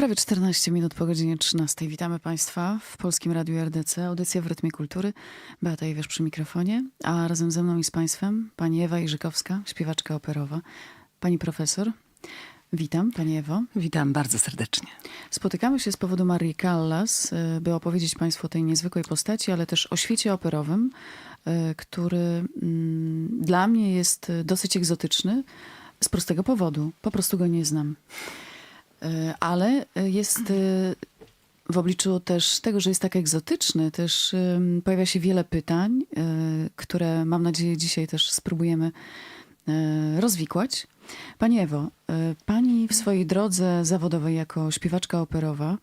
Prawie 14 minut po godzinie 13. Witamy Państwa w Polskim Radiu RDC. Audycja w Rytmie Kultury. Beata Iwiesz przy mikrofonie, a razem ze mną i z Państwem pani Ewa Jerzykowska, śpiewaczka operowa. Pani profesor, witam Pani Ewo. Witam bardzo serdecznie. Spotykamy się z powodu Marii Callas, y, by opowiedzieć Państwu o tej niezwykłej postaci, ale też o świecie operowym, y, który mm, dla mnie jest y, dosyć egzotyczny z prostego powodu. Po prostu go nie znam. Y, Ale y, jest y, w obliczu też tego, że jest tak egzotyczny, też pojawia się wiele pytań, które mam nadzieję dzisiaj też spróbujemy rozwikłać. Pani Ewo, pani w swojej drodze zawodowej jako śpiewaczka operowa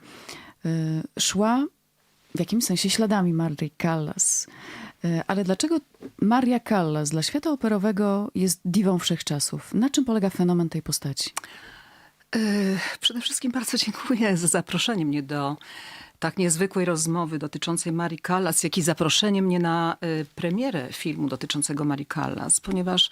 szła w jakimś sensie śladami Marii Callas. Ale dlaczego Maria Callas dla świata operowego jest diwą wszechczasów? Na czym polega fenomen tej postaci? Yy, Przede wszystkim bardzo dziękuję za zaproszenie mnie do tak niezwykłej rozmowy dotyczącej Marii Callas, jak i zaproszenie mnie na y, premierę filmu dotyczącego Marii Callas, ponieważ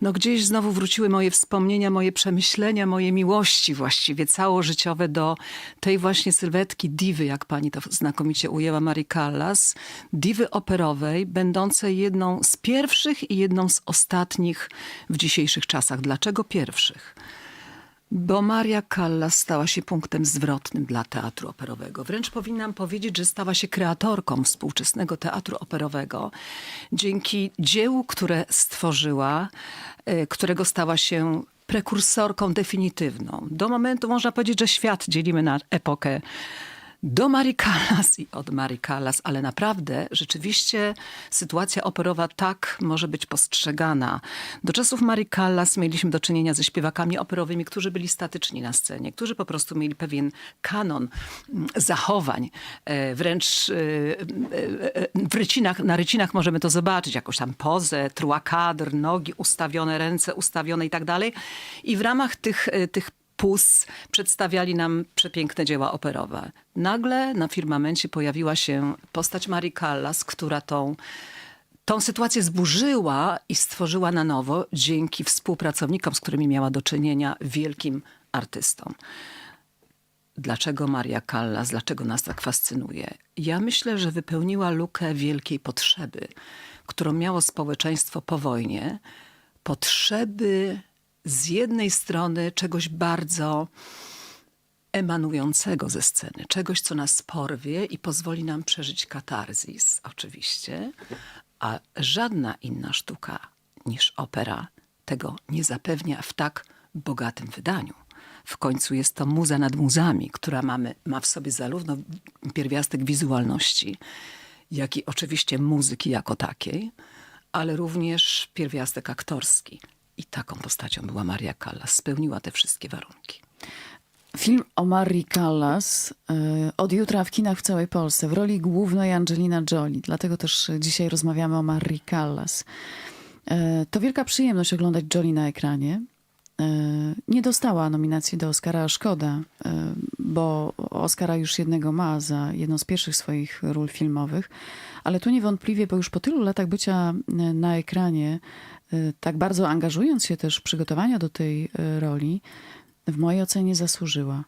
no, gdzieś znowu wróciły moje wspomnienia, moje przemyślenia, moje miłości właściwie całożyciowe do tej właśnie sylwetki diwy, jak pani to znakomicie ujęła, Marii Callas, diwy operowej, będącej jedną z pierwszych i jedną z ostatnich w dzisiejszych czasach. Dlaczego pierwszych? Bo Maria Callas stała się punktem zwrotnym dla teatru operowego. Wręcz powinnam powiedzieć, że stała się kreatorką współczesnego teatru operowego dzięki dziełu, które stworzyła, e, którego stała się prekursorką definitywną. Do momentu można powiedzieć, że świat dzielimy na epokę do Marii Callas i od Marii Callas, ale naprawdę rzeczywiście sytuacja operowa tak może być postrzegana. Do czasów Marii Callas mieliśmy do czynienia ze śpiewakami operowymi, którzy byli statyczni na scenie, którzy po prostu mieli pewien kanon mm, zachowań. E, Wręcz e, e, w rycinach, na rycinach możemy to zobaczyć, jakąś tam pozę, trua kadr, nogi ustawione, ręce ustawione i tak dalej. I w ramach tych, tych PUS przedstawiali nam przepiękne dzieła operowe. Nagle na firmamencie pojawiła się postać Marii Callas, która tą, tą sytuację zburzyła i stworzyła na nowo dzięki współpracownikom, z którymi miała do czynienia, wielkim artystom. Dlaczego Maria Callas, dlaczego nas tak fascynuje? Ja myślę, że wypełniła lukę wielkiej potrzeby, którą miało społeczeństwo po wojnie. Potrzeby z jednej strony czegoś bardzo emanującego ze sceny, czegoś, co nas porwie i pozwoli nam przeżyć katarzis, oczywiście, a żadna inna sztuka niż opera tego nie zapewnia w tak bogatym wydaniu. W końcu jest to muza nad muzami, która mamy, ma w sobie zarówno pierwiastek wizualności, jak i oczywiście muzyki jako takiej, ale również pierwiastek aktorski. I taką postacią była Maria Callas. Spełniła te wszystkie warunki. Film o Marii Callas y, od jutra w kinach w całej Polsce w roli głównej Angelina Jolie. Dlatego też dzisiaj rozmawiamy o Marii Callas. Y, To wielka przyjemność oglądać Jolie na ekranie. Y, Nie dostała nominacji do Oscara, a szkoda, bo Oscara już jednego ma za jedną z pierwszych swoich ról filmowych. Ale tu niewątpliwie, bo już po tylu latach bycia na ekranie, tak bardzo angażując się też w przygotowania do tej y, roli, w mojej ocenie zasłużyła.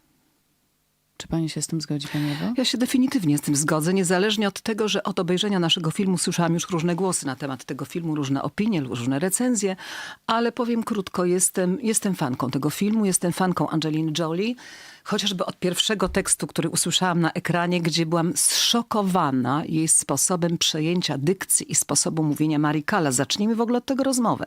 Czy pani się z tym zgodzi, pani Ewo? Ja się definitywnie z tym zgodzę, niezależnie od tego, że od obejrzenia naszego filmu słyszałam już różne głosy na temat tego filmu, różne opinie, różne recenzje, ale powiem krótko, jestem, jestem fanką tego filmu, jestem fanką Angeliny Jolie, chociażby od pierwszego tekstu, który usłyszałam na ekranie, gdzie byłam zszokowana jej sposobem przejęcia dykcji i sposobu mówienia Marii Callas. Zacznijmy w ogóle od tego rozmowę.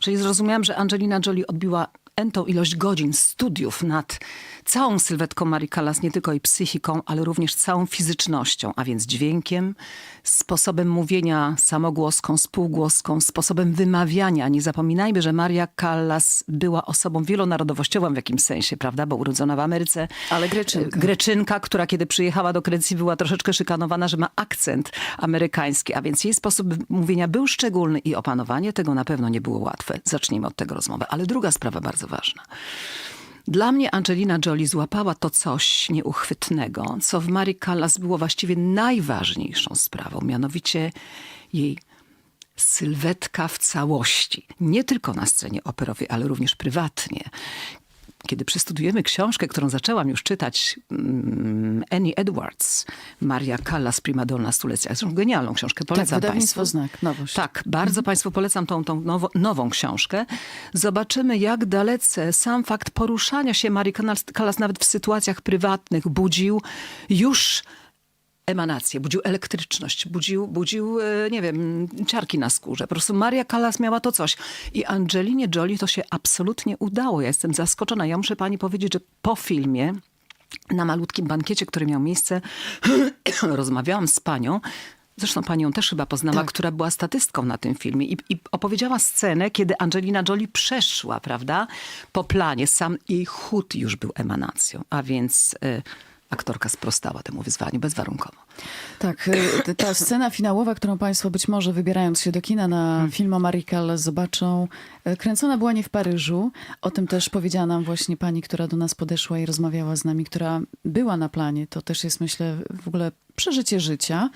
Czyli zrozumiałam, że Angelina Jolie odbiła entą ilość godzin studiów nad całą sylwetką Marii Callas, nie tylko jej psychiką, ale również całą fizycznością, a więc dźwiękiem, sposobem mówienia samogłoską, spółgłoską, sposobem wymawiania. Nie zapominajmy, że Maria Callas była osobą wielonarodowościową w jakimś sensie, prawda, bo urodzona w Ameryce. Ale Greczynka. Greczynka, która kiedy przyjechała do Grecji była troszeczkę szykanowana, że ma akcent amerykański, a więc jej sposób mówienia był szczególny i opanowanie tego na pewno nie było łatwe. Zacznijmy od tego rozmowę. Ale druga sprawa bardzo ważna. Dla mnie Angelina Jolie złapała to coś nieuchwytnego, co w Marii Callas było właściwie najważniejszą sprawą, mianowicie jej sylwetka w całości. Nie tylko na scenie operowej, ale również prywatnie. Kiedy przystudujemy książkę, którą zaczęłam już czytać, mm, Annie Edwards, Maria Callas, primadonna stulecia. Zresztą genialną książkę, polecam tak, Państwu. Znak, nowość. Tak, bardzo Państwu polecam tą, tą nowo, nową książkę. Zobaczymy, jak dalece sam fakt poruszania się Marii Callas nawet w sytuacjach prywatnych budził już emanację, budził elektryczność, budził, budził, e, nie wiem, ciarki na skórze. Po prostu Maria Callas miała to coś. I Angelinie Jolie to się absolutnie udało. Ja jestem zaskoczona. Ja muszę pani powiedzieć, że po filmie na malutkim bankiecie, który miał miejsce, rozmawiałam z panią, zresztą panią też chyba poznała, Tak. która była statystką na tym filmie i, i opowiedziała scenę, kiedy Angelina Jolie przeszła, prawda, po planie. Sam jej chód już był emanacją, a więc y, aktorka sprostała temu wyzwaniu bezwarunkowo. Tak, y, ta scena finałowa, którą Państwo być może wybierając się do kina na film o Callas zobaczą, y, kręcona była nie w Paryżu. O tym też powiedziała nam właśnie pani, która do nas podeszła i rozmawiała z nami, która była na planie. To też jest, myślę, w ogóle przeżycie życia.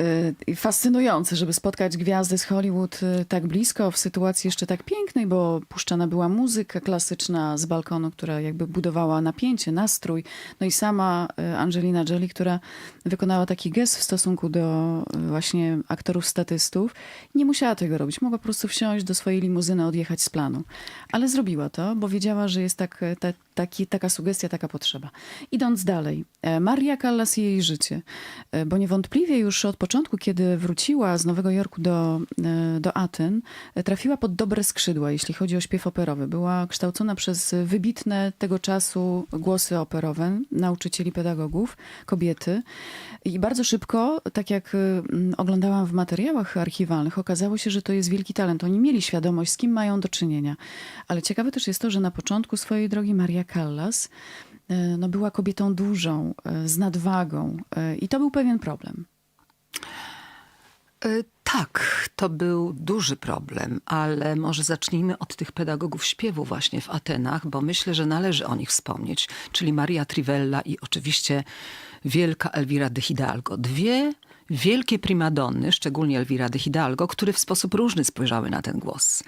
Y, i Fascynujące, żeby spotkać gwiazdy z Hollywood tak blisko, w sytuacji jeszcze tak pięknej, bo puszczana była muzyka klasyczna z balkonu, która jakby budowała napięcie, nastrój. No i sama Angelina Jolie, która wykonała taki gest w stosunku do y, właśnie aktorów statystów. Nie musiała tego robić. Mogła po prostu wsiąść do swojej limuzyny, odjechać z planu. Ale zrobiła to, bo wiedziała, że jest tak, e, ta, taki, taka sugestia, taka potrzeba. Idąc dalej, e, Maria Callas i jej życie. E, Bo niewątpliwie już od początku, kiedy wróciła z Nowego Jorku do, e, do Aten, trafiła pod dobre skrzydła, jeśli chodzi o śpiew operowy. Była kształcona przez wybitne tego czasu głosy operowe, nauczycieli, pedagogów, kobiety. I bardzo szybko, tak jak y, oglądałam w materiałach archiwalnych, okazało się, że to jest wielki talent. Oni mieli świadomość, z kim mają do czynienia. Ale ciekawe też jest to, że na początku swojej drogi Maria Callas y, no, była kobietą dużą, y, z nadwagą y, i to był pewien problem. Tak, to był duży problem, ale może zacznijmy od tych pedagogów śpiewu właśnie w Atenach, bo myślę, że należy o nich wspomnieć, czyli Maria Trivella i oczywiście wielka Elvira de Hidalgo. Dwie wielkie primadonny, szczególnie Elvira de Hidalgo, które w sposób różny spojrzały na ten głos.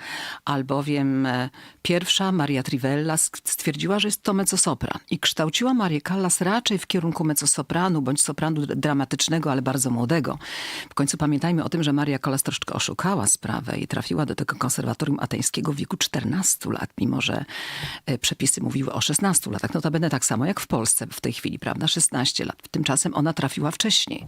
Albowiem e, pierwsza, Maria Trivella, stwierdziła, że jest to mezzosopran i kształciła Marię Callas raczej w kierunku mezzosopranu bądź sopranu dr- dramatycznego, ale bardzo młodego. W końcu pamiętajmy o tym, że Maria Callas troszeczkę oszukała sprawę i trafiła do tego konserwatorium ateńskiego w wieku 14 lat, mimo że e, przepisy mówiły o 16 latach. Notabene tak samo jak w Polsce w tej chwili, prawda? 16 lat. Tymczasem ona trafiła wcześniej.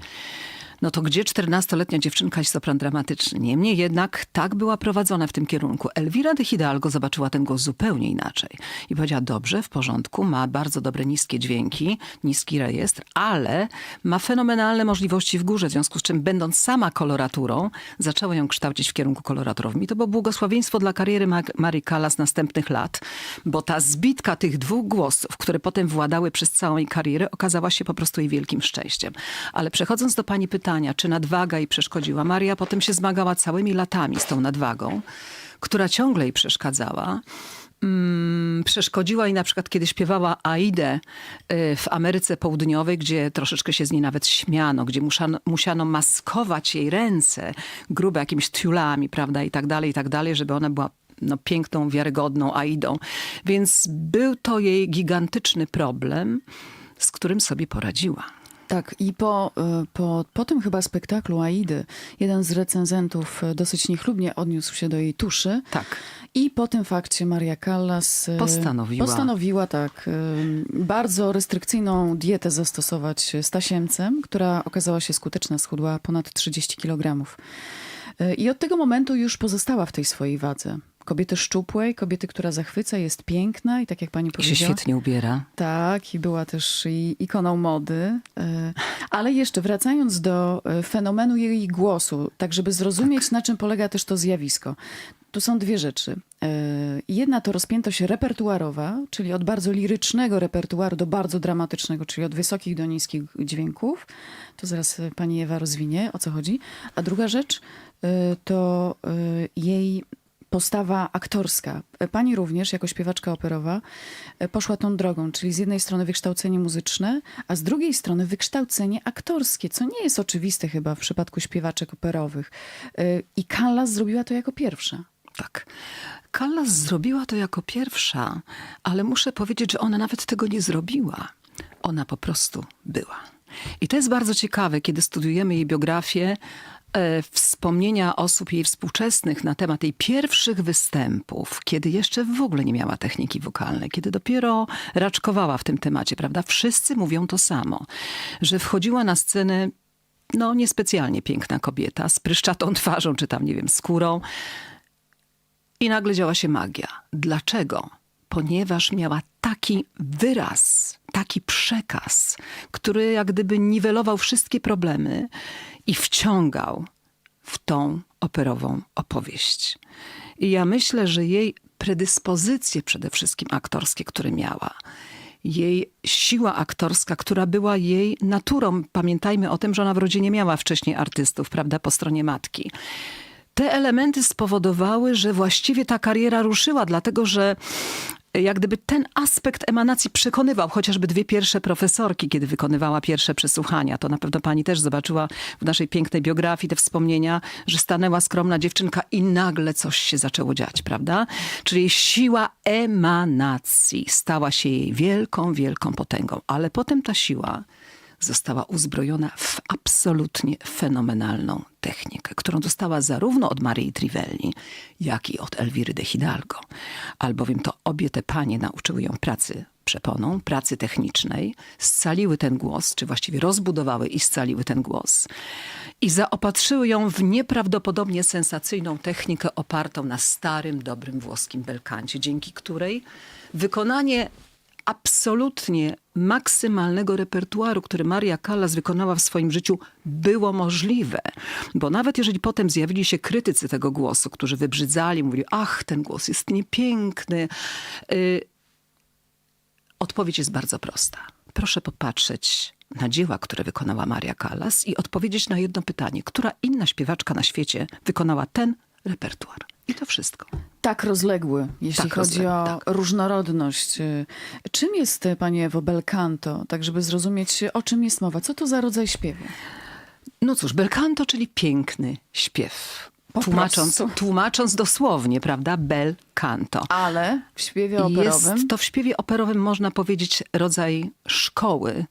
No to gdzie 14-letnia dziewczynka jest sopran dramatyczny? Niemniej jednak tak była prowadzona w tym kierunku. Elvira de Hidalgo zobaczyła ten głos zupełnie inaczej. I powiedziała, dobrze, w porządku, ma bardzo dobre niskie dźwięki, niski rejestr, ale ma fenomenalne możliwości w górze, w związku z czym będąc sama koloraturą, zaczęła ją kształcić w kierunku koloraturowym. I to było błogosławieństwo dla kariery Ma- Marii Callas następnych lat, bo ta zbitka tych dwóch głosów, które potem władały przez całą jej karierę, okazała się po prostu jej wielkim szczęściem. Ale przechodząc do pani pytania, czy nadwaga jej przeszkodziła, Maria potem się zmagała całymi latami z tą nadwagą, która ciągle jej przeszkadzała. Mm, przeszkodziła jej na przykład, kiedy śpiewała Aidę y, w Ameryce Południowej, gdzie troszeczkę się z niej nawet śmiano, gdzie musiano, musiano maskować jej ręce grube jakimiś tiulami, prawda, i tak dalej, i tak dalej, żeby ona była no, piękną, wiarygodną Aidą. Więc był to jej gigantyczny problem, z którym sobie poradziła. Tak, i po, y, po, po tym chyba spektaklu Aidy, jeden z recenzentów y, dosyć niechlubnie odniósł się do jej tuszy. Tak. I po tym fakcie Maria Callas y, Postanowiła. postanowiła tak, bardzo restrykcyjną dietę zastosować z tasiemcem, która okazała się skuteczna, schudła ponad 30 kg. I od tego momentu już pozostała w tej swojej wadze. Kobiety szczupłej, kobiety, która zachwyca, jest piękna i tak jak pani I się powiedziała... świetnie ubiera. Tak, i była też i ikoną mody. E, Ale jeszcze wracając do e, fenomenu jej głosu, tak żeby zrozumieć, na czym polega też to zjawisko. Tu są dwie rzeczy. E, Jedna to rozpiętość repertuarowa, czyli od bardzo lirycznego repertuaru do bardzo dramatycznego, czyli od wysokich do niskich dźwięków. To zaraz pani Ewa rozwinie, o co chodzi. A druga rzecz to jej postawa aktorska. Pani również, jako śpiewaczka operowa, e, poszła tą drogą, czyli z jednej strony wykształcenie muzyczne, a z drugiej strony wykształcenie aktorskie, co nie jest oczywiste chyba w przypadku śpiewaczek operowych. E, I Callas zrobiła to jako pierwsza. tak. Callas zrobiła to jako pierwsza, ale muszę powiedzieć, że ona nawet tego nie zrobiła. Ona po prostu była. I to jest bardzo ciekawe, kiedy studiujemy jej biografię, wspomnienia osób jej współczesnych na temat jej pierwszych występów, kiedy jeszcze w ogóle nie miała techniki wokalnej, kiedy dopiero raczkowała w tym temacie, prawda? Wszyscy mówią to samo, że wchodziła na scenę no niespecjalnie piękna kobieta, z pryszczatą twarzą, czy tam, nie wiem, skórą. I nagle działa się magia. Dlaczego? Ponieważ miała taki wyraz, taki przekaz, który jak gdyby niwelował wszystkie problemy i wciągał w tą operową opowieść. I ja myślę, że jej predyspozycje przede wszystkim aktorskie, które miała, jej siła aktorska, która była jej naturą. Pamiętajmy o tym, że ona w rodzinie miała wcześniej artystów, prawda, po stronie matki. Te elementy spowodowały, że właściwie ta kariera ruszyła, dlatego że jak gdyby ten aspekt emanacji przekonywał chociażby dwie pierwsze profesorki, kiedy wykonywała pierwsze przesłuchania. To na pewno pani też zobaczyła w naszej pięknej biografii te wspomnienia, że stanęła skromna dziewczynka i nagle coś się zaczęło dziać, prawda? Czyli siła emanacji stała się jej wielką, wielką potęgą. Ale potem ta siła została uzbrojona w absolutnie fenomenalną technikę, którą dostała zarówno od Marii Trivelli, jak i od Elwiry de Hidalgo. Albowiem to obie te panie nauczyły ją pracy przeponą, pracy technicznej, scaliły ten głos, czy właściwie rozbudowały i scaliły ten głos i zaopatrzyły ją w nieprawdopodobnie sensacyjną technikę opartą na starym, dobrym włoskim belkancie, dzięki której wykonanie absolutnie maksymalnego repertuaru, który Maria Callas wykonała w swoim życiu, było możliwe. Bo nawet jeżeli potem zjawili się krytycy tego głosu, którzy wybrzydzali, mówili, ach, ten głos jest niepiękny. Y, Odpowiedź jest bardzo prosta. Proszę popatrzeć na dzieła, które wykonała Maria Callas i odpowiedzieć na jedno pytanie. Która inna śpiewaczka na świecie wykonała ten repertuar? I to wszystko. Tak rozległy, jeśli Tak chodzi rozległy, o tak. różnorodność. Czym jest, y, panie Ewo, bel canto? Tak, żeby zrozumieć, o czym jest mowa. Co to za rodzaj śpiewu? No cóż, bel canto, czyli piękny śpiew. Tłumacząc, tłumacząc dosłownie, prawda? Bel canto. Ale w śpiewie operowym... Jest to w śpiewie operowym, można powiedzieć, rodzaj szkoły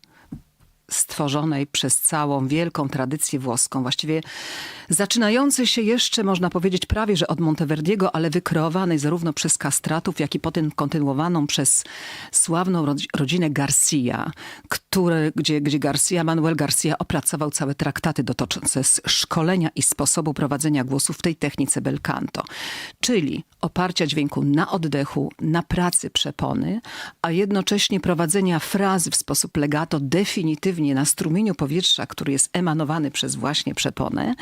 stworzonej przez całą wielką tradycję włoską, właściwie zaczynający się jeszcze, można powiedzieć, prawie że od Monteverdiego, ale wykreowanej zarówno przez kastratów, jak i potem kontynuowaną przez sławną rodzi- rodzinę Garcia, które, gdzie, gdzie Garcia, Manuel Garcia opracował całe traktaty dotyczące szkolenia i sposobu prowadzenia głosu w tej technice bel canto, czyli oparcia dźwięku na oddechu, na pracy przepony, a jednocześnie prowadzenia frazy w sposób legato definitywnie na strumieniu powietrza, który jest emanowany przez właśnie przeponę,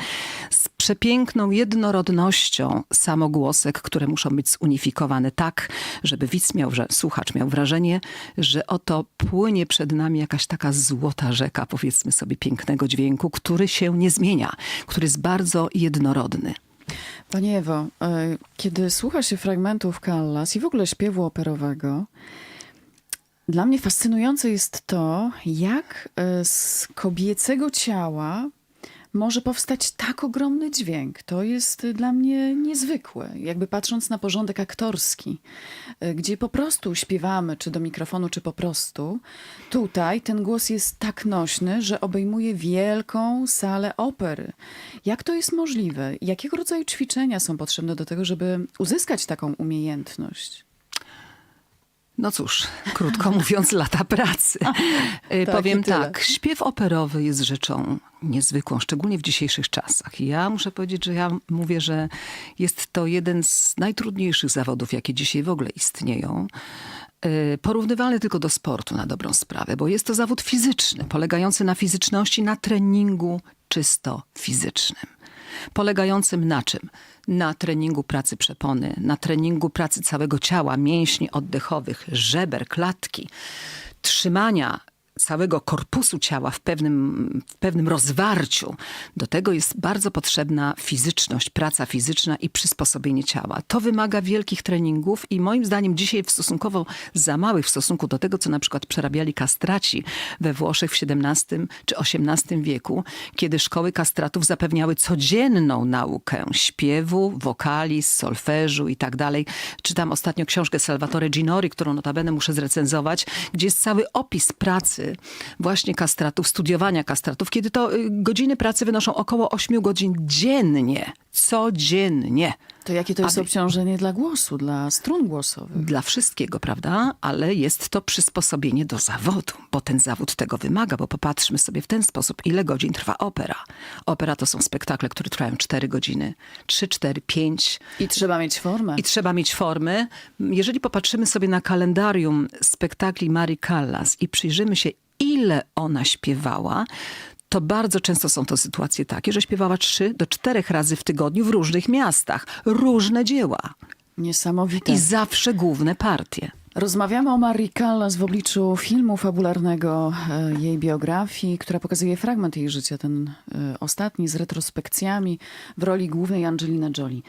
z przepiękną jednorodnością samogłosek, które muszą być zunifikowane tak, żeby widz miał, że słuchacz miał wrażenie, że oto płynie przed nami jakaś taka złota rzeka, powiedzmy sobie, pięknego dźwięku, który się nie zmienia, który jest bardzo jednorodny. Panie Ewo, e, kiedy słucha się fragmentów Callas i w ogóle śpiewu operowego, dla mnie fascynujące jest to, jak e, z kobiecego ciała może powstać tak ogromny dźwięk. To jest e, dla mnie niezwykłe. Jakby patrząc na porządek aktorski, e, gdzie po prostu śpiewamy, czy do mikrofonu, czy po prostu, tutaj ten głos jest tak nośny, że obejmuje wielką salę opery. Jak to jest możliwe? Jakiego rodzaju ćwiczenia są potrzebne do tego, żeby uzyskać taką umiejętność? No cóż, krótko mówiąc, lata pracy. Y, Tak, Powiem tak, śpiew operowy jest rzeczą niezwykłą, szczególnie w dzisiejszych czasach. Ja muszę powiedzieć, że ja mówię, że jest to jeden z najtrudniejszych zawodów, jakie dzisiaj w ogóle istnieją. Y, Porównywalny tylko do sportu na dobrą sprawę, bo jest to zawód fizyczny, polegający na fizyczności, na treningu czysto fizycznym polegającym na czym? Na treningu pracy przepony, na treningu pracy całego ciała, mięśni oddechowych, żeber, klatki, trzymania całego korpusu ciała w pewnym, w pewnym rozwarciu, do tego jest bardzo potrzebna fizyczność, praca fizyczna i przysposobienie ciała. To wymaga wielkich treningów i moim zdaniem dzisiaj w stosunkowo za małych w stosunku do tego, co na przykład przerabiali kastraci we Włoszech w XVII czy XVIII wieku, kiedy szkoły kastratów zapewniały codzienną naukę śpiewu, wokali, solfeżu i tak dalej. Czytam ostatnio książkę Salvatore Ginori, którą notabene muszę zrecenzować, gdzie jest cały opis pracy właśnie kastratów, studiowania kastratów, kiedy to y, godziny pracy wynoszą około 8 godzin dziennie. Codziennie. To jakie to jest Aby- obciążenie dla głosu, dla strun głosowych? Dla wszystkiego, prawda? Ale jest to przysposobienie do zawodu, bo ten zawód tego wymaga, bo popatrzmy sobie w ten sposób, ile godzin trwa opera. Opera to są spektakle, które trwają 4 godziny, 3, 4, 5. I trzeba mieć formę. I trzeba mieć formy. Jeżeli popatrzymy sobie na kalendarium spektakli Marii Callas i przyjrzymy się, ile ona śpiewała, to bardzo często są to sytuacje takie, że śpiewała trzy do czterech razy w tygodniu w różnych miastach. Różne dzieła. Niesamowite. I zawsze główne partie. Rozmawiamy o Marii Callas w obliczu filmu fabularnego, e, jej biografii, która pokazuje fragment jej życia, ten e, ostatni z retrospekcjami w roli głównej Angelina Jolie.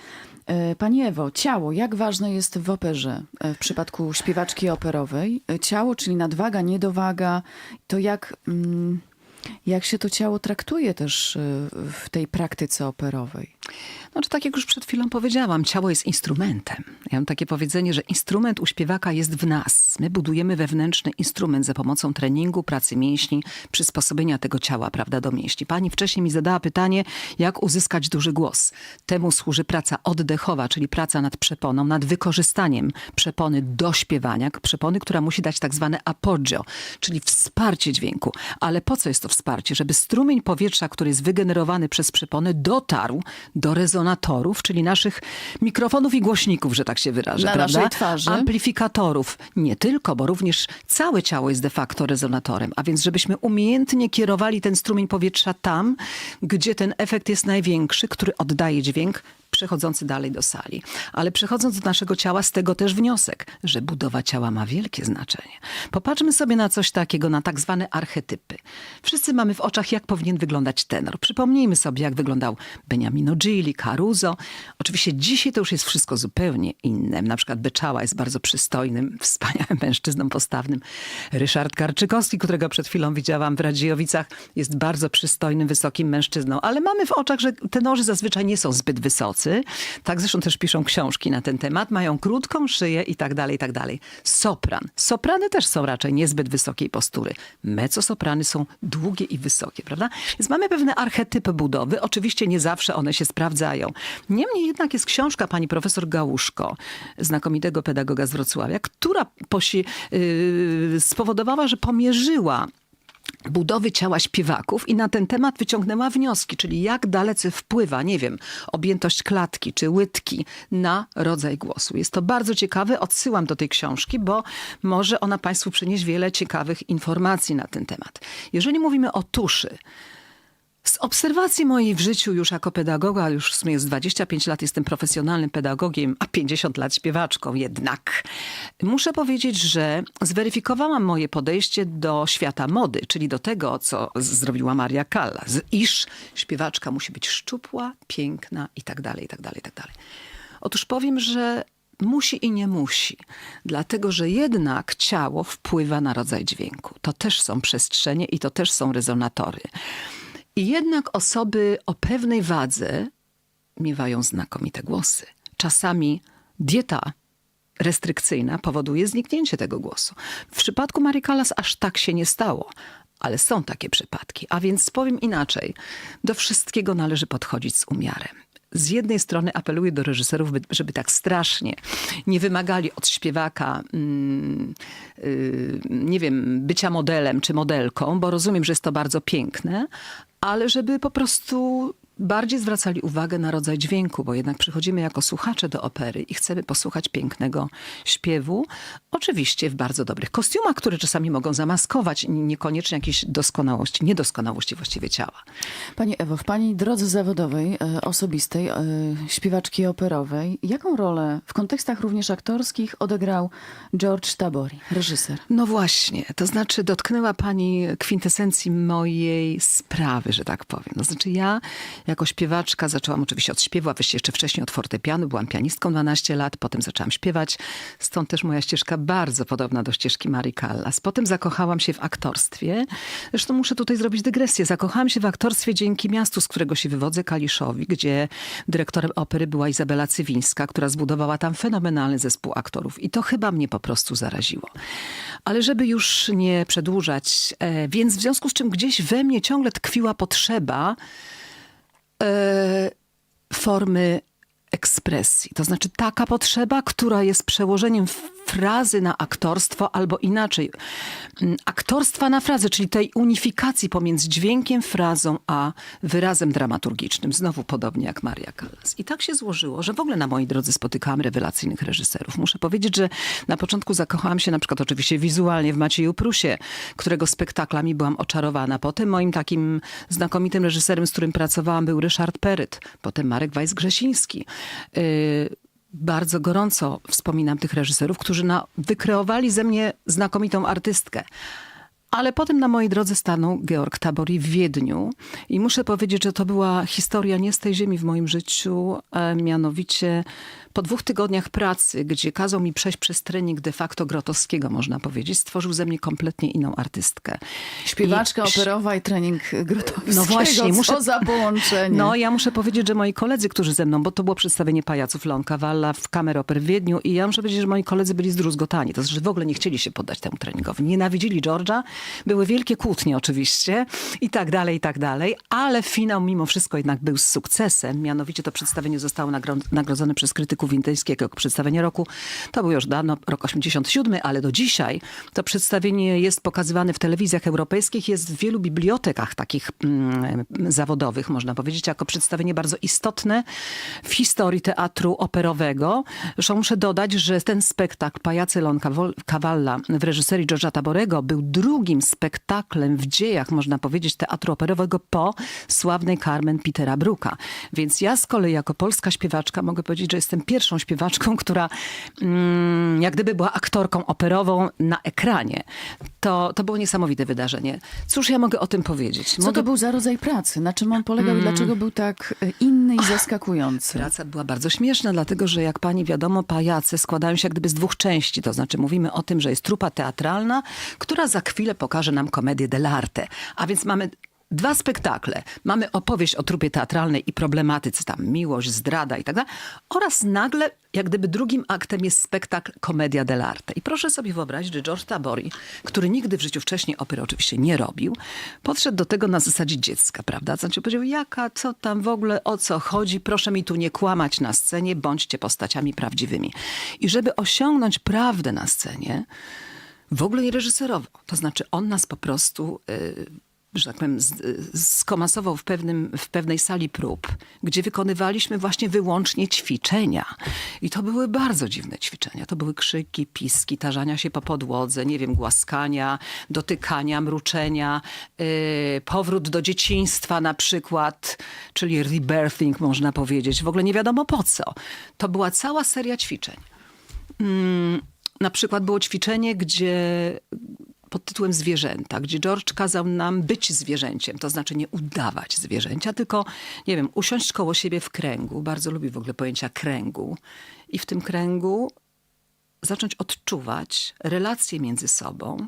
E, Pani Ewo, ciało, jak ważne jest w operze w przypadku śpiewaczki operowej? Ciało, czyli nadwaga, niedowaga, to jak, mm, jak się to ciało traktuje też e, w tej praktyce operowej? Znaczy, tak jak już przed chwilą powiedziałam, ciało jest instrumentem. Ja mam takie powiedzenie, że instrument u śpiewaka jest w nas. My budujemy wewnętrzny instrument za pomocą treningu, pracy mięśni, przysposobienia tego ciała, prawda, do mięśni. Pani wcześniej mi zadała pytanie, jak uzyskać duży głos. Temu służy praca oddechowa, czyli praca nad przeponą, nad wykorzystaniem przepony do śpiewania, przepony, która musi dać tak zwane appoggio, czyli wsparcie dźwięku. Ale po co jest to wsparcie? Żeby strumień powietrza, który jest wygenerowany przez przeponę, dotarł do rezonatorów, czyli naszych mikrofonów i głośników, że tak się wyrażę, Na prawda? naszej twarzy. Amplifikatorów. Nie tylko, bo również całe ciało jest de facto rezonatorem. A więc żebyśmy umiejętnie kierowali ten strumień powietrza tam, gdzie ten efekt jest największy, który oddaje dźwięk przechodzący dalej do sali. Ale przechodząc do naszego ciała, z tego też wniosek, że budowa ciała ma wielkie znaczenie. Popatrzmy sobie na coś takiego, na tak zwane archetypy. Wszyscy mamy w oczach, jak powinien wyglądać tenor. Przypomnijmy sobie, jak wyglądał Beniamino Gilli, Caruso. Oczywiście dzisiaj to już jest wszystko zupełnie inne. Na przykład Beczała jest bardzo przystojnym, wspaniałym mężczyzną postawnym. Ryszard Karczykowski, którego przed chwilą widziałam w Radziejowicach, jest bardzo przystojnym, wysokim mężczyzną. Ale mamy w oczach, że tenorzy zazwyczaj nie są zbyt wysocy. Tak zresztą też piszą książki na ten temat. Mają krótką szyję i tak dalej, i tak dalej. Sopran. Soprany też są raczej niezbyt wysokiej postury. Mezzosoprany są długie i wysokie, prawda? Więc mamy pewne archetypy budowy. Oczywiście nie zawsze one się sprawdzają. Niemniej jednak jest książka pani profesor Gałuszko, znakomitego pedagoga z Wrocławia, która posi- yy, spowodowała, że pomierzyła budowy ciała śpiewaków i na ten temat wyciągnęła wnioski, czyli jak dalece wpływa, nie wiem, objętość klatki czy łydki na rodzaj głosu. Jest to bardzo ciekawe, odsyłam do tej książki, bo może ona Państwu przynieść wiele ciekawych informacji na ten temat. Jeżeli mówimy o tuszy, z obserwacji mojej w życiu już jako pedagoga, już w sumie jest 25 lat jestem profesjonalnym pedagogiem, a 50 lat śpiewaczką jednak. Muszę powiedzieć, że zweryfikowałam moje podejście do świata mody, czyli do tego, co z- zrobiła Maria Callas, iż śpiewaczka musi być szczupła, piękna i tak dalej, i tak dalej, i tak dalej. Otóż powiem, że musi i nie musi, dlatego że jednak ciało wpływa na rodzaj dźwięku. To też są przestrzenie i to też są rezonatory. I jednak osoby o pewnej wadze miewają znakomite głosy. Czasami dieta restrykcyjna powoduje zniknięcie tego głosu. W przypadku Marii Callas aż tak się nie stało. Ale są takie przypadki. A więc powiem inaczej. Do wszystkiego należy podchodzić z umiarem. Z jednej strony apeluję do reżyserów, by- żeby tak strasznie nie wymagali od śpiewaka, mm, yy, nie wiem, bycia modelem czy modelką, bo rozumiem, że jest to bardzo piękne, ale żeby po prostu bardziej zwracali uwagę na rodzaj dźwięku, bo jednak przychodzimy jako słuchacze do opery i chcemy posłuchać pięknego śpiewu. Oczywiście w bardzo dobrych kostiumach, które czasami mogą zamaskować niekoniecznie jakieś doskonałości, niedoskonałości właściwie ciała. Pani Ewo, w Pani drodze zawodowej, e, osobistej, e, śpiewaczki operowej, jaką rolę w kontekstach również aktorskich odegrał George Tabori, reżyser? No właśnie, to znaczy dotknęła pani kwintesencji mojej sprawy, że tak powiem. To znaczy ja jako śpiewaczka zaczęłam oczywiście od śpiewu, a właściwie jeszcze wcześniej od fortepianu. Byłam pianistką 12 lat, potem zaczęłam śpiewać. Stąd też moja ścieżka bardzo podobna do ścieżki Marii Callas. Potem zakochałam się w aktorstwie. Zresztą muszę tutaj zrobić dygresję. Zakochałam się w aktorstwie dzięki miastu, z którego się wywodzę, Kaliszowi, gdzie dyrektorem opery była Izabela Cywińska, która zbudowała tam fenomenalny zespół aktorów. I to chyba mnie po prostu zaraziło. Ale żeby już nie przedłużać, e, więc w związku z czym gdzieś we mnie ciągle tkwiła potrzeba formy ekspresji. To znaczy taka potrzeba, która jest przełożeniem frazy na aktorstwo, albo inaczej, mm, aktorstwa na frazę, czyli tej unifikacji pomiędzy dźwiękiem, frazą, a wyrazem dramaturgicznym. Znowu podobnie jak Maria Callas. I tak się złożyło, że w ogóle na mojej drodze spotykałam rewelacyjnych reżyserów. Muszę powiedzieć, że na początku zakochałam się na przykład oczywiście wizualnie w Macieju Prusie, którego spektaklami byłam oczarowana. Potem moim takim znakomitym reżyserem, z którym pracowałam był Ryszard Peryt, potem Marek Weiss-Grzesiński. Yy, bardzo gorąco wspominam tych reżyserów, którzy na, wykreowali ze mnie znakomitą artystkę. Ale potem na mojej drodze stanął Georg Tabori w Wiedniu i muszę powiedzieć, że to była historia nie z tej ziemi w moim życiu, e, mianowicie po dwóch tygodniach pracy, gdzie kazał mi przejść przez trening de facto Grotowskiego, można powiedzieć, stworzył ze mnie kompletnie inną artystkę. Śpiewaczka I- operowa i trening Grotowskiego. No właśnie, Co muszę- za połączenie. No, ja muszę powiedzieć, że moi koledzy, którzy ze mną, bo to było przedstawienie pajaców Leonka Walla w Kamerę Oper w Wiedniu i ja muszę powiedzieć, że moi koledzy byli zdruzgotani. To znaczy w ogóle nie chcieli się poddać temu treningowi. Nienawidzili George'a. Były wielkie kłótnie oczywiście i tak dalej, i tak dalej. Ale finał mimo wszystko jednak był z sukcesem. Mianowicie to przedstawienie zostało nagro- nagrodzone przez krytyków Wintyńskiego jako przedstawienie roku. To był już dawno, rok 87, ale do dzisiaj to przedstawienie jest pokazywane w telewizjach europejskich, jest w wielu bibliotekach takich mm, zawodowych, można powiedzieć, jako przedstawienie bardzo istotne w historii teatru operowego. Zresztą muszę dodać, że ten spektakl Pajacy Lon Cavalla w reżyserii George'a Taborego był drugim spektaklem w dziejach, można powiedzieć, teatru operowego po sławnej Carmen Petera Bruka. Więc ja z kolei jako polska śpiewaczka mogę powiedzieć, że jestem pierwszą śpiewaczką, która mm, jak gdyby była aktorką operową na ekranie. To, to było niesamowite wydarzenie. Cóż ja mogę o tym powiedzieć? Co mogę... to był za rodzaj pracy? Na czym on polegał i dlaczego był tak e, inny i zaskakujący? Praca była bardzo śmieszna, dlatego że jak pani wiadomo, pajace składają się jak gdyby z dwóch części. To znaczy mówimy o tym, że jest trupa teatralna, która za chwilę pokaże nam komedię dell'arte. A więc mamy dwa spektakle. Mamy opowieść o trupie teatralnej i problematyce, tam miłość, zdrada i tak dalej. Oraz nagle, jak gdyby drugim aktem jest spektakl Komedia dell'arte. I proszę sobie wyobrazić, że George Tabori, który nigdy w życiu wcześniej opery oczywiście nie robił, podszedł do tego na zasadzie dziecka, prawda? Znaczy powiedział, jaka, co tam w ogóle, o co chodzi, proszę mi tu nie kłamać na scenie, bądźcie postaciami prawdziwymi. I żeby osiągnąć prawdę na scenie, w ogóle nie reżyserował. To znaczy on nas po prostu... Yy, że tak powiem, skomasował w, pewnym, w pewnej sali prób, gdzie wykonywaliśmy właśnie wyłącznie ćwiczenia. I to były bardzo dziwne ćwiczenia. To były krzyki, piski, tarzania się po podłodze, nie wiem, głaskania, dotykania, mruczenia, yy, powrót do dzieciństwa na przykład, czyli rebirthing można powiedzieć. W ogóle nie wiadomo po co. To była cała seria ćwiczeń. Mm, na przykład było ćwiczenie, gdzie pod tytułem Zwierzęta, gdzie George kazał nam być zwierzęciem, to znaczy nie udawać zwierzęcia, tylko, nie wiem, usiąść koło siebie w kręgu. Bardzo lubię w ogóle pojęcia kręgu. I w tym kręgu zacząć odczuwać relacje między sobą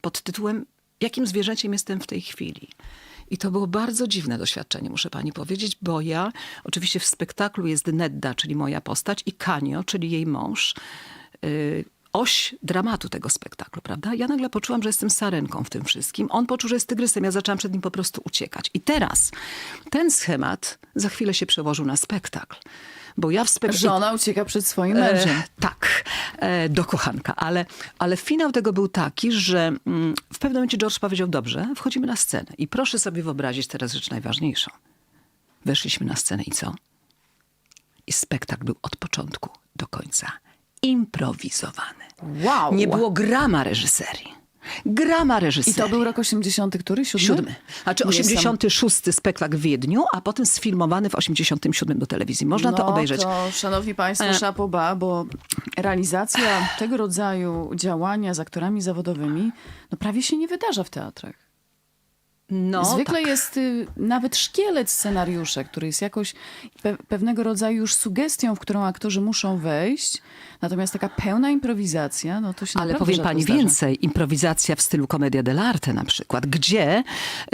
pod tytułem Jakim zwierzęciem jestem w tej chwili? I to było bardzo dziwne doświadczenie, muszę pani powiedzieć, bo ja, oczywiście w spektaklu jest Nedda, czyli moja postać, i Kanio, czyli jej mąż. Yy, oś dramatu tego spektaklu, prawda? Ja nagle poczułam, że jestem sarenką w tym wszystkim. On poczuł, że jest tygrysem. Ja zaczęłam przed nim po prostu uciekać. I teraz ten schemat za chwilę się przełożył na spektakl. Bo ja w spektaklu... Żona ucieka przed swoim mężem. E, tak, e, do kochanka. Ale, ale finał tego był taki, że mm, w pewnym momencie George powiedział, dobrze, wchodzimy na scenę. I proszę sobie wyobrazić teraz rzecz najważniejszą. Weszliśmy na scenę i co? I spektakl był od początku do końca improwizowany. Wow. Nie było grama reżyserii. Grama I reżyserii. to był rok 80 który? Siódmy? Siódmy. Znaczy Niesam- 86 spektakl w Wiedniu, a potem sfilmowany w 87 do telewizji. Można to no, obejrzeć. To, szanowni Państwo, E. bas, bo realizacja tego rodzaju działania z aktorami zawodowymi no prawie się nie wydarza w teatrach. No, Zwykle tak. jest y, nawet szkielet scenariusza, który jest jakoś pe pewnego rodzaju już sugestią, w którą aktorzy muszą wejść. Natomiast taka pełna improwizacja, no to się Ale powiem pani zdarza. więcej, improwizacja w stylu commedia dell'arte na przykład, gdzie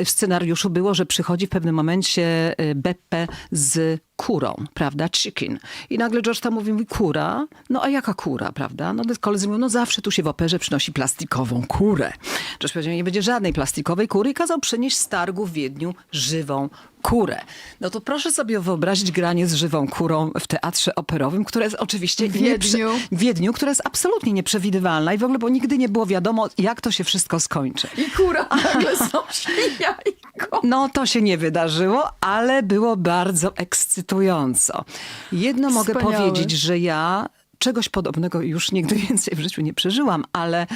w scenariuszu było, że przychodzi w pewnym momencie y, Beppe z kurą, prawda, chicken. I nagle George tam mówi, mówi, kura? No a jaka kura, prawda? No koledzy mówią, no zawsze tu się w operze przynosi plastikową kurę. George powiedział, nie będzie żadnej plastikowej kury i kazał przynieść z targu w Wiedniu żywą kurę. No to proszę sobie wyobrazić granie z żywą kurą w teatrze operowym, które jest oczywiście W Wiedniu. w Wiedniu, która jest absolutnie nieprzewidywalna i w ogóle, bo nigdy nie było wiadomo, jak to się wszystko skończy. I kura nagle są jajko. No, to się nie wydarzyło, ale było bardzo ekscytująco. Jedno mogę powiedzieć, że ja czegoś podobnego już nigdy więcej w życiu nie przeżyłam, ale,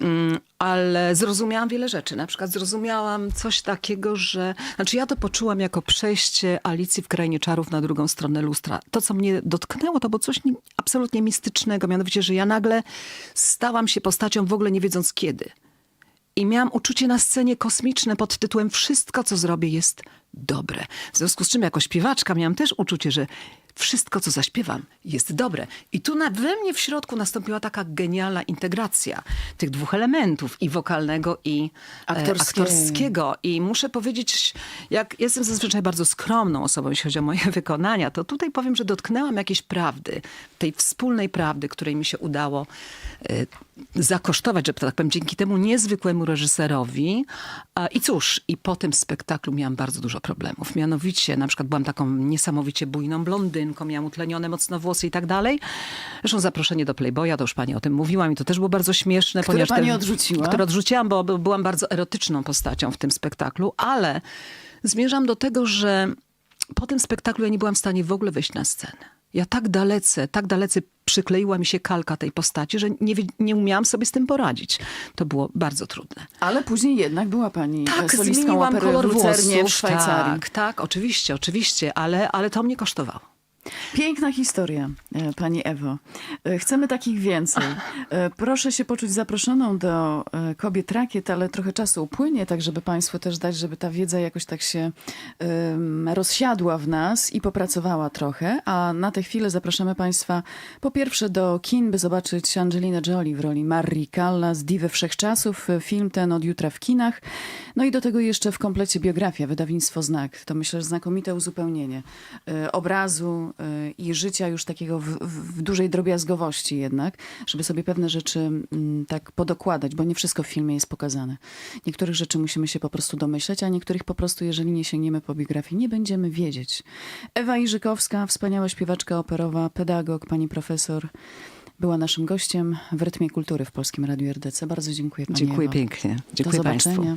mm, ale zrozumiałam wiele rzeczy. Na przykład zrozumiałam coś takiego, że... Znaczy ja to poczułam jako przejście Alicji w Krainie Czarów na drugą stronę lustra. To, co mnie dotknęło, to było coś nie- absolutnie mistycznego. Mianowicie, że ja nagle stałam się postacią w ogóle nie wiedząc kiedy. I miałam uczucie na scenie kosmiczne pod tytułem Wszystko, co zrobię, jest dobre. W związku z czym, jako śpiewaczka, miałam też uczucie, że wszystko, co zaśpiewam, jest dobre. I tu na, we mnie w środku nastąpiła taka genialna integracja tych dwóch elementów, i wokalnego, i e, Aktorskiego. I muszę powiedzieć, jak jestem zazwyczaj bardzo skromną osobą, jeśli chodzi o moje wykonania, to tutaj powiem, że dotknęłam jakiejś prawdy, tej wspólnej prawdy, której mi się udało e, zakosztować, że tak powiem, dzięki temu niezwykłemu reżyserowi. I cóż, i po tym spektaklu miałam bardzo dużo problemów. Mianowicie, na przykład byłam taką niesamowicie bujną blondynką, miałam utlenione mocno włosy i tak dalej. Zresztą zaproszenie do Playboya, to już pani o tym mówiłam i to też było bardzo śmieszne. Które ponieważ pani te- odrzuciła? Które odrzuciłam, bo byłam bardzo erotyczną postacią w tym spektaklu, ale zmierzam do tego, że po tym spektaklu ja nie byłam w stanie w ogóle wejść na scenę. Ja tak dalece, tak dalece przykleiła mi się kalka tej postaci, że nie, nie umiałam sobie z tym poradzić. To było bardzo trudne. Ale później jednak była pani Tak, solistką zmieniłam kolor w Lucernie w włosów. Szwajcarii. Tak, tak, oczywiście, oczywiście, ale, ale to mnie kosztowało. Piękna historia, e, pani Ewo. E, Chcemy takich więcej. E, Proszę się poczuć zaproszoną do kobiet rakiet, ale trochę czasu upłynie, tak żeby państwu też dać, żeby ta wiedza jakoś tak się rozsiadła w nas i popracowała trochę. A na tę chwilę zapraszamy państwa po pierwsze do kin, by zobaczyć Angelinę Jolie w roli Marii Callas, Diwy Wszechczasów. Film ten od jutra w kinach. No i do tego jeszcze w komplecie biografia, wydawnictwo Znak. To myślę, że znakomite uzupełnienie obrazu i życia już takiego w, w, dużej drobiazgowości jednak, żeby sobie pewne rzeczy mm, tak podokładać, bo nie wszystko w filmie jest pokazane. Niektórych rzeczy musimy się po prostu domyśleć, a niektórych po prostu, jeżeli nie sięgniemy po biografię, nie będziemy wiedzieć. Ewa Iżykowska, wspaniała śpiewaczka operowa, pedagog, pani profesor, była naszym gościem w Rytmie Kultury w Polskim Radiu RDC. Bardzo dziękuję pani Dziękuję Ewo. pięknie. Do Dziękuję zobaczenia. Państwu.